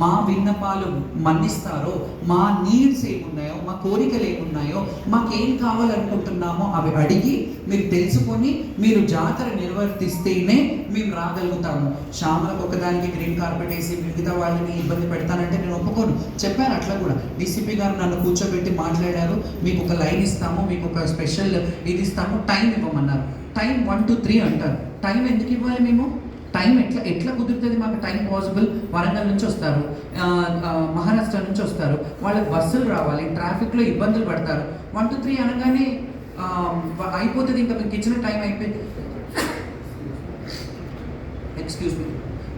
మా విన్నపాలు మన్నిస్తారో మా నీడ్స్ ఏమున్నాయో మా కోరికలు ఏమున్నాయో మాకేం కావాలనుకుంటున్నామో అవి అడిగి మీరు తెలుసుకొని మీరు జాతర నిర్వర్తిస్తేనే మేము రాగలుగుతాము. శ్యామలకు ఒకదానికి గ్రీన్ కార్పెట్ వేసి మిగతా వాళ్ళని ఇబ్బంది పెడతానంటే నేను ఒప్పుకోను. చెప్పారు అట్లా కూడా. డీసీపీ గారు నన్ను కూర్చోబెట్టి మాట్లాడారు. మీకు ఒక లైన్ ఇస్తాము మీకు ఒక స్పెషల్ ఇది ఇస్తాము టైం ఇవ్వమన్నారు. టైం వన్ టు త్రీ అంటారు. టైం ఎందుకు ఇవ్వాలి మేము? టైం ఎట్లా ఎట్లా కుదురుతుంది మాకు టైం పాసిబుల్? వరంగల్ నుంచి వస్తారు. మహారాష్ట్ర నుంచి వస్తారు. వాళ్ళకి బస్సులు రావాలి ట్రాఫిక్లో ఇబ్బందులు పడతారు. వన్ టు త్రీ అనగానే అయిపోతుంది ఇంకా మీకు ఇచ్చిన టైం అయిపోయింది ఎక్స్క్యూజ్ మీ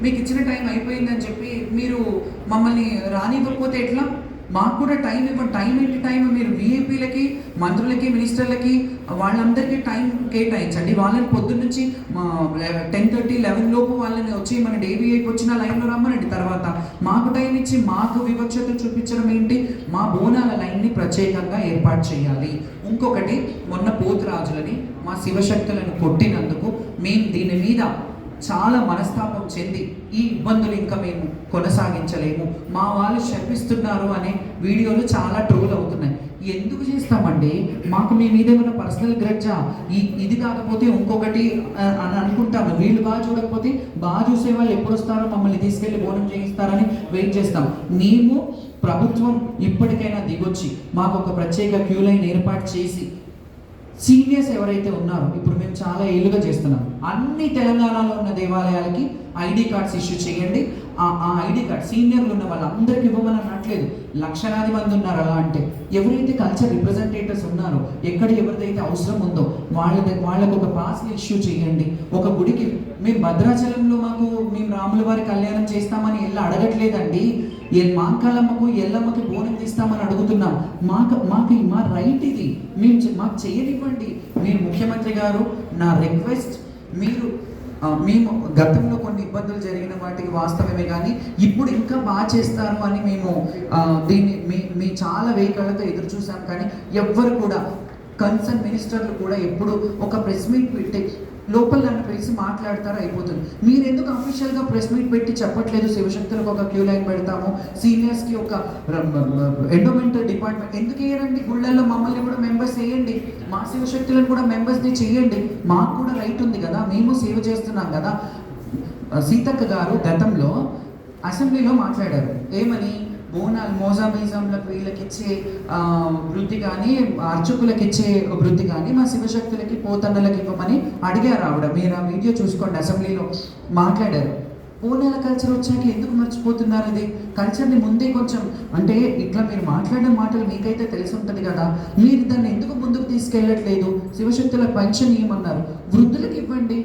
మీకు ఇచ్చిన టైం అయిపోయిందని చెప్పి మీరు మమ్మల్ని రానివ్వకపోతే ఎట్లా? మాకు కూడా టైం ఇవ్వండి టైం ఏంటి టైం మీరు విఐపీలకి మంత్రులకి మినిస్టర్లకి వాళ్ళందరికీ టైం కేటాయించండి. వాళ్ళని పొద్దున్న నుంచి టెన్ థర్టీ లెవెన్ లోపు వాళ్ళని వచ్చి మన డేబీఐకి వచ్చిన లైన్లో రమ్మనండి. తర్వాత మాకు టైం ఇచ్చి మాకు వివక్షత చూపించడం ఏంటి? మా బోనాల లైన్ని ప్రత్యేకంగా ఏర్పాటు చేయాలి. ఇంకొకటి మొన్న పోతురాజులని మా శివశక్తులను కొట్టినందుకు మేము దీని మీద చాలా మనస్తాపం చెంది ఈ ఇబ్బందులు ఇంకా మేము కొనసాగించలేము. మా వాళ్ళు శపిస్తున్నారు అనే వీడియోలు చాలా ట్రోల్ అవుతున్నాయి. ఎందుకు చేస్తామండి? మాకు మీ మీద ఏమైనా పర్సనల్ గ్రడ్జా? ఈ ఇది కాకపోతే ఇంకొకటి అని అనుకుంటాము. వీళ్ళు బాగా చూడకపోతే బాగా చూసే వాళ్ళు ఎప్పుడు వస్తారో మమ్మల్ని తీసుకెళ్ళి బోనం చేయిస్తారని వెయిట్ చేస్తాం. మేము ప్రభుత్వం ఇప్పటికైనా దిగొచ్చి మాకు ఒక ప్రత్యేక క్యూ లైన్ ఏర్పాటు చేసి సీనియర్స్ ఎవరైతే ఉన్నారో ఇప్పుడు మేము చాలా ఏళ్ళుగా చేస్తున్నాం. అన్ని తెలంగాణలో ఉన్న దేవాలయాలకి ఐడి కార్డ్స్ ఇష్యూ చేయండి. ఆ ఆ ఐడి కార్డ్ సీనియర్లు ఉన్న వాళ్ళందరికీ ఇవ్వమని అనట్లేదు. లక్షలాది మంది ఉన్నారు అలా అంటే. ఎవరైతే కల్చర్ రిప్రజెంటేటివ్స్ ఉన్నారో ఎక్కడ ఎవరిదైతే అవసరం ఉందో వాళ్ళ వాళ్ళకు ఒక పాస్ ఇష్యూ చేయండి. ఒక గుడికి మేము భద్రాచలంలో మాకు మేము రాముల వారి కళ్యాణం చేస్తామని ఎలా అడగట్లేదండి. మాంకాలమ్మకు ఎల్లమ్మకి బోనం తీస్తామని అడుగుతున్నాం. మాకు మాకు మా రైట్ ఇది. మేము మాకు చేయనివ్వండి. మీరు ముఖ్యమంత్రి గారు నా రిక్వెస్ట్ మీరు మేము గతంలో కొన్ని ఇబ్బందులు జరిగిన వాటికి వాస్తవమే కానీ ఇప్పుడు ఇంకా బాగా చేస్తారు అని మేము దీన్ని మీ మీ చాలా వేకాలతో ఎదురు చూసాం కానీ ఎవ్వరు కూడా కన్సర్న్ మినిస్టర్లు కూడా ఎప్పుడు ఒక ప్రెస్ మీట్ పెట్టి లోపల నన్ను పిలిచి మాట్లాడతారు అయిపోతుంది. మీరు ఎందుకు అఫీషియల్గా ప్రెస్ మీట్ పెట్టి చెప్పట్లేదు? శివశక్తులకు ఒక క్యూ లైన్ పెడతాము సీనియర్స్కి ఒక ఎండోమెంటల్ డిపార్ట్మెంట్. ఎందుకు వేయరండి? గుళ్ళల్లో మమ్మల్ని కూడా మెంబర్స్ వేయండి. మా శివశక్తులను కూడా మెంబర్స్ని చేయండి. మాకు కూడా రైట్ ఉంది కదా మేము సేవ చేస్తున్నాం కదా. సీతక్క గారు గతంలో అసెంబ్లీలో మాట్లాడారు. ఏమని? బోనాలు మోజామిజంలకు వీళ్ళకి ఇచ్చే వృత్తి కానీ అర్చకులకు ఇచ్చే వృత్తి కానీ మా శివశక్తులకి పోతన్నలకి ఇవ్వమని అడిగారు ఆవిడ. మీరు ఆ వీడియో చూసుకోండి అసెంబ్లీలో మాట్లాడారు. బోనాల కల్చర్ వచ్చాక ఎందుకు మర్చిపోతున్నారు ఇది? కల్చర్ని ముందే కొంచెం అంటే ఇట్లా మీరు మాట్లాడే మాటలు మీకైతే తెలిసి ఉంటుంది కదా. మీరు దాన్ని ఎందుకు ముందుకు తీసుకెళ్ళట్లేదు? శివశక్తుల పెన్షన్ ఇవ్వమన్నారు వృద్ధులకు ఇవ్వండి.